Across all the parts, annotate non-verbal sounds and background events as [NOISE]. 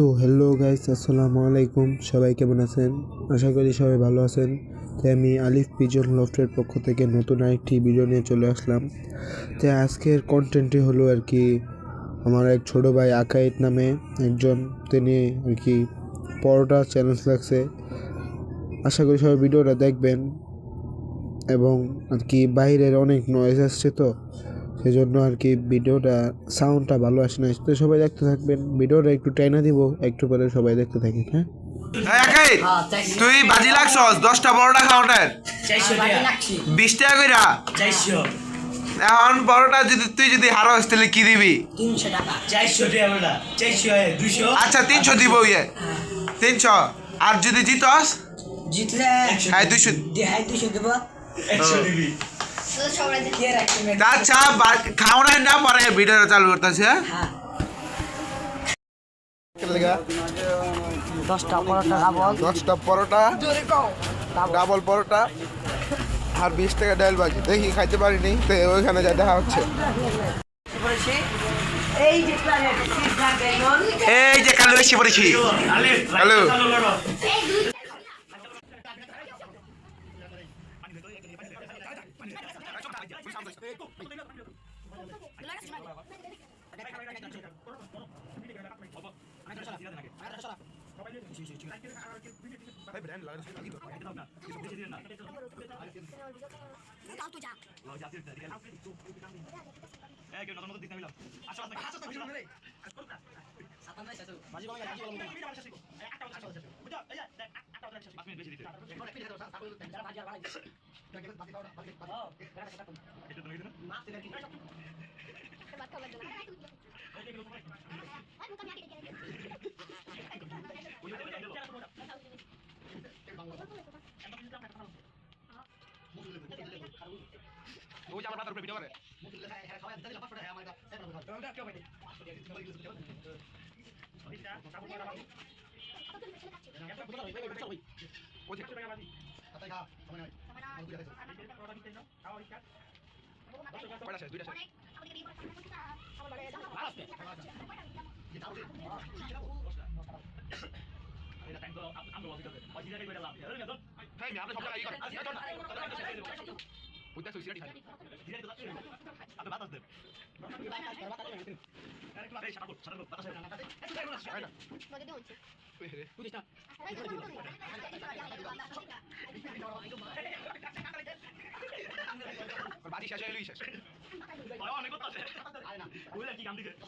তো hello guys আসসালামু আলাইকুম। সবাই কেমন আছেন? আশা করি সবাই ভালো আছেন। তাই আমি আলিফ পিজন লফটের পক্ষ থেকে নতুন আরেকটি ভিডিও নিয়ে চলে আসলাম। তাই আজকের কন্টেন্টটি হলো আর কি, আমার এক ছোটো ভাই আকাইদ নামে একজন। তিনি আর কি পরোটা চ্যালেঞ্জ লাগছে আশা করি সবাই ভিডিওটা দেখবেন। এবং আর কি বাইরের অনেক নয়েজ আসছে তো। সেই জন্য আর কি ভিডিওটা সাউন্ডটা ভালো আসে না তো সবাই দেখতে থাকবেন। ভিডিওটা একটু টাইনা দিব একটু পরে সবাই দেখতে থাকেন হ্যাঁ? একাই তুই বাজি লাগছস দশটা বড়টা টাকা। বিশ টাকা কইরা? চারশো। এখন বড়টা যদি তুই যদি হারস তাহলে কি দিবি? আচ্ছা তিনশো দিব ইয়ে তিনশো। আর যদি জিতস? জিতলে হ্যাঁ দুইশো। হ্যাঁ দুশো দেবো। একশো দিবি। আচ্ছা খাওয়ানোর না পরে ভিডিওটা চালু করতেছে হ্যাঁ? দশটা পরোটা দশটা পরোটা ডাবল পরোটা আর বিশ টাকা ডাল বাজি দেখি খাইতে পারিনি তো ওইখানে যা দেখা হচ্ছে। এই যে প্ল্যানেট সিদ্ধা বেঙ্গল এই যে কালু এসে পড়েছি হ্যালো বাজি শেষ হয়ে গেলই শেষ এ, সময় শেষ হয়ে যাচ্ছে বাকি কয়টা? আমার ভিডিও সুন্দর করে করবে হ্যাঁ আর আমি তাহলে সুন্দর করে করবে হ্যাঁ আচ্ছা কর কর দেবো ডাবল লিখে দেবো না না সারা সারা বাজি সারা খাওয়া শুরু হয়ে হ্যাঁ আসি আর ছয়টা আছে মানে সিরা আছে একটা কত বাজে বাইল বাইল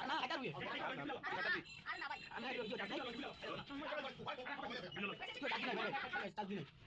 না না আর না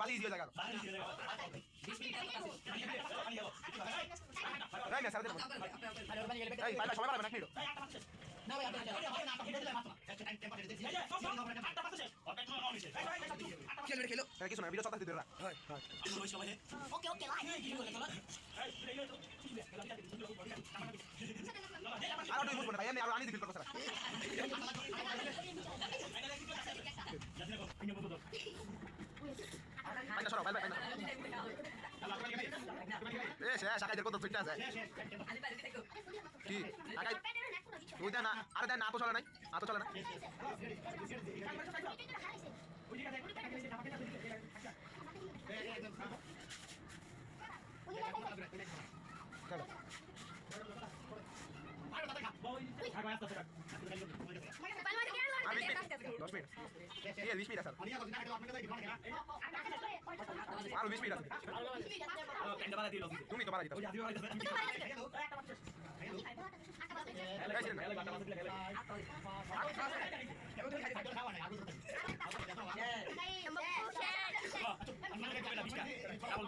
বাজি দিয়ে জায়গা নাই না সারা দেবো এই বাইল সবাই পারবে না খেলো খেলো কিছু না ভিডিও চলতে দিতে হয় আর ওই বুঝব না ভাই আমি আর আনি দিবি কথা সরো বাইনা বাইনা এ সে শাকাইদের কত ফিট আছে কি দেন না আরে দেন না তো চলে নাই আতো চলে না আরও বিশ মিনিট আছে তুমি তো বাড়া দিতে খেলে আমি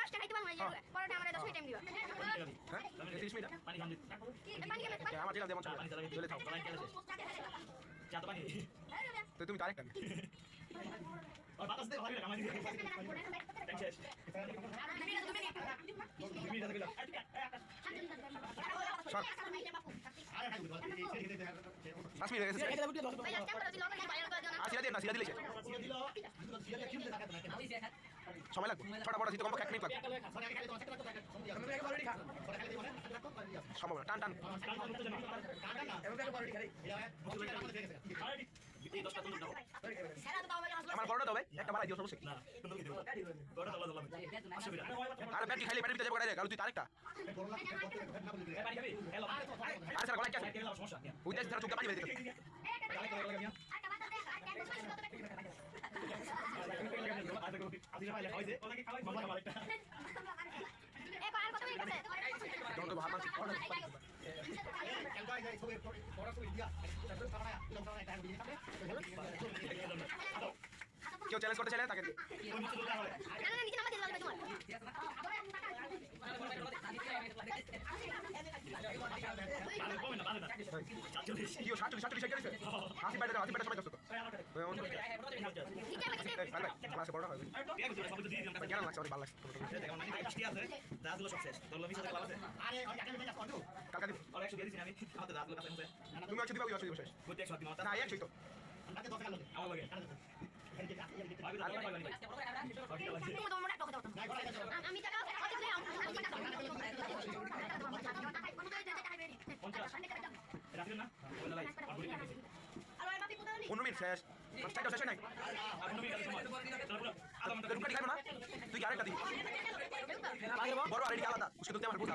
পাঁচটা খাইতে পারব না পরোটা আমার দশ টাইম দিবা হ্যাঁ 30 মিনিট পানি কেমন আমার যেটা যেমন চলে থাও তো তুমি তো [LAUGHS] আরেকটা [LAUGHS] পাঁচ মিনিট হয়ে আর সিরা দিয়ে না সিরা দিলে সময় লাগবে ছটা বড় দিতে কমপক্ষে এক মিনিট লাগবে সম্ভব না টান টান আমার বড়টা দিও সমস্যা কি? আরে ব্যাটি খাইলে ব্যাটির ভিতরে যাবে কোথায় তুই আরেকটা আরে স্যার গলায় কি আছে ওই দেশ ধারা চোখটা পানি বেরিয়ে গেছে যখন তো ভাত মানছি কেউ চ্যালেঞ্জ করতে চাইলে তাকে তুমি একশো দিবা ওই একশো দিবা শেষ। না এই একশোই তো। আমি অন্য মিনিট শেষ। চারটা শেষ নাই? রুকাটি খাইবো না? তুই আরেকটা দিবি? বড় আর আলাদা। শুধু তুই আমার বুঝা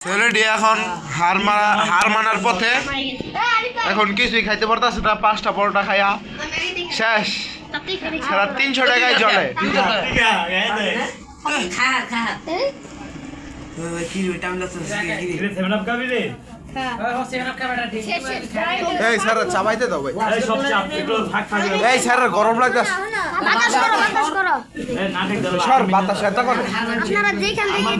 ছেলেটি এখন হার মারা হার মানার পথে এখন কিছুই খাইতে পারতাছে না পাঁচটা পরোটা খাইয়া শেষ। সারা তিনশো টাকায় চলে এই স্যার চাবাইতে দাও ভাই। এই স্যার গরম লাগতেছে। বাতাস বাতাস করো। সর বাতাস এত করে আপনারা যেখান থেকে